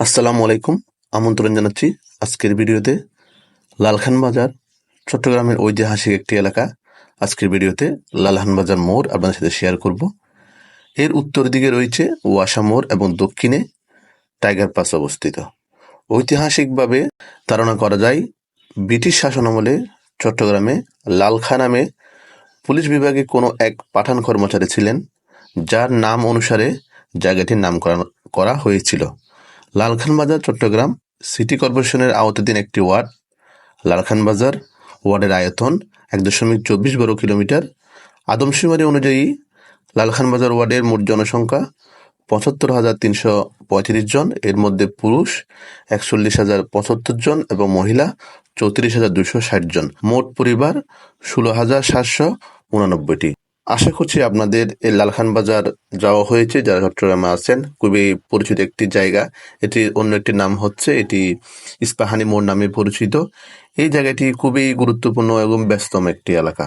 আসসালামু আলাইকুম। আমন্ত্রণ জানাচ্ছি আজকের ভিডিওতে লালখান বাজার, চট্টগ্রামের ঐতিহাসিক একটি এলাকা। আজকের ভিডিওতে লালখান বাজার মোড় আপনাদের সাথে শেয়ার করব। এর উত্তর দিকে রয়েছে ওয়াসা মোড় এবং দক্ষিণে টাইগার পাস অবস্থিত। ঐতিহাসিকভাবে ধারণা করা যায়, ব্রিটিশ শাসন আমলে চট্টগ্রামে লালখা নামে পুলিশ বিভাগে কোনো এক পাঠান কর্মচারী ছিলেন, যার নাম অনুসারে জায়গাটির নামকরণ করা হয়েছিল। লালখান বাজার, চট্টগ্রাম সিটি কর্পোরেশনের আওতাধীন একটি ওয়ার্ড। লালখান বাজার ওয়ার্ডের আয়তন এক দশমিক চব্বিশ বর্গ কিলোমিটার। আদমশুমারি অনুযায়ী লালখান বাজার ওয়ার্ডের মোট জনসংখ্যা পঁচাত্তর হাজার তিনশো পঁয়ত্রিশ জন, এর মধ্যে পুরুষ একচল্লিশ হাজার পঁচাত্তর জন এবং মহিলা চৌত্রিশ হাজার দুশো ষাট জন। মোট পরিবার ষোলো হাজার সাতশো উনানব্বইটি। আশা করছি আপনাদের এই লালখান বাজার যাওয়া হয়েছে, যারা চট্টগ্রামে আছেন। খুবই পরিচিত একটি জায়গা। এটি অন্য একটি নাম হচ্ছে, এটি ইস্পাহানি মোড় নামে পরিচিত। এই জায়গাটি খুবই গুরুত্বপূর্ণ এবং ব্যস্তম একটি এলাকা।